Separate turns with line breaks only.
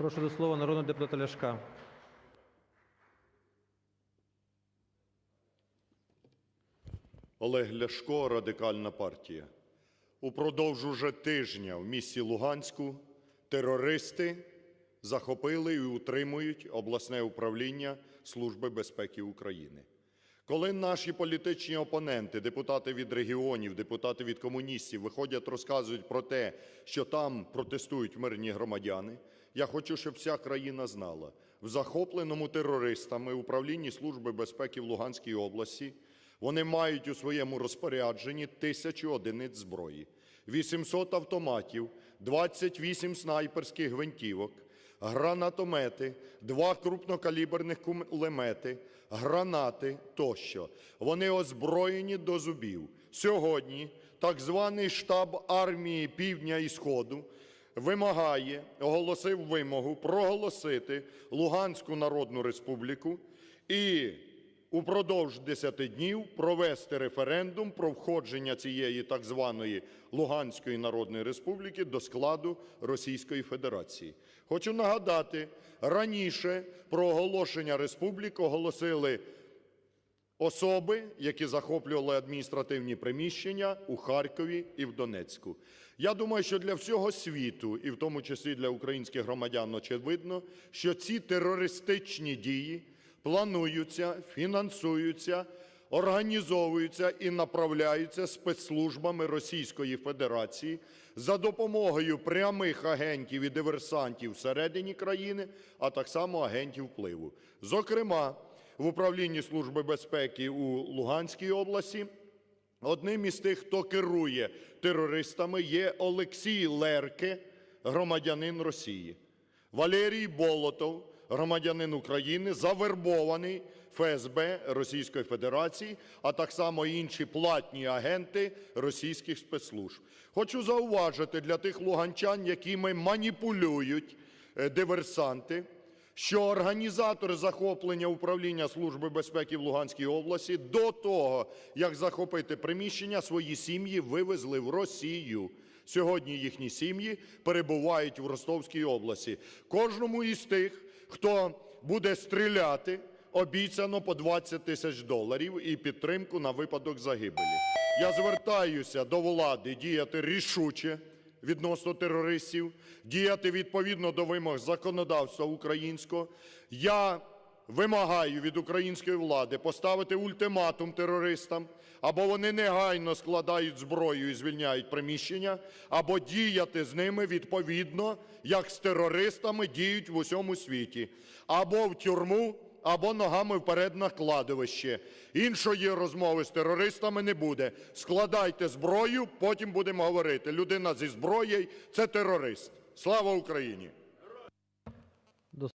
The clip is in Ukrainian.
Прошу до слова народного депутата Ляшка.
Олег Ляшко, Радикальна партія. Упродовж уже тижня в місті Луганську терористи захопили і утримують обласне управління Служби безпеки України. Коли наші політичні опоненти, депутати від регіонів, депутати від комуністів виходять, розказують про те, що там протестують мирні громадяни, я хочу, щоб вся країна знала, в захопленому терористами управлінні Служби безпеки в Луганській області вони мають у своєму розпорядженні тисячу одиниць зброї, 800 автоматів, 28 снайперських гвинтівок, гранатомети, два крупнокаліберних кулемети, гранати тощо. Вони озброєні до зубів. Сьогодні так званий штаб армії Півдня і Сходу вимагає, оголосив вимогу проголосити Луганську Народну Республіку і упродовж 10 днів провести референдум про входження цієї так званої Луганської Народної Республіки до складу Російської Федерації. Хочу нагадати, раніше про оголошення республік оголосили особи, які захоплювали адміністративні приміщення у Харкові і в Донецьку. Я думаю, що для всього світу, і в тому числі для українських громадян, очевидно, що ці терористичні дії плануються, фінансуються, організовуються і направляються спецслужбами Російської Федерації за допомогою прямих агентів і диверсантів всередині країни, а так само агентів впливу. Зокрема, в управлінні Служби безпеки у Луганській області одним із тих, хто керує терористами, є Олексій Лерке, громадянин Росії. Валерій Болотов, громадянин України, завербований ФСБ Російської Федерації, а так само інші платні агенти російських спецслужб. Хочу зауважити для тих луганчан, якими маніпулюють е, диверсанти, що організатори захоплення управління Служби безпеки в Луганській області до того, як захопити приміщення, свої сім'ї вивезли в Росію. Сьогодні їхні сім'ї перебувають в Ростовській області. Кожному із тих, хто буде стріляти, обіцяно по 20 тисяч доларів і підтримку на випадок загибелі. Я звертаюся до влади діяти рішуче відносно терористів, діяти відповідно до вимог законодавства українського. Я вимагаю від української влади поставити ультиматум терористам, або вони негайно складають зброю і звільняють приміщення, або діяти з ними відповідно, як з терористами діють в усьому світі, або в тюрму, або ногами вперед на кладовище. Іншої розмови з терористами не буде. Складайте зброю, потім будемо говорити. Людина зі зброєю – це терорист. Слава Україні!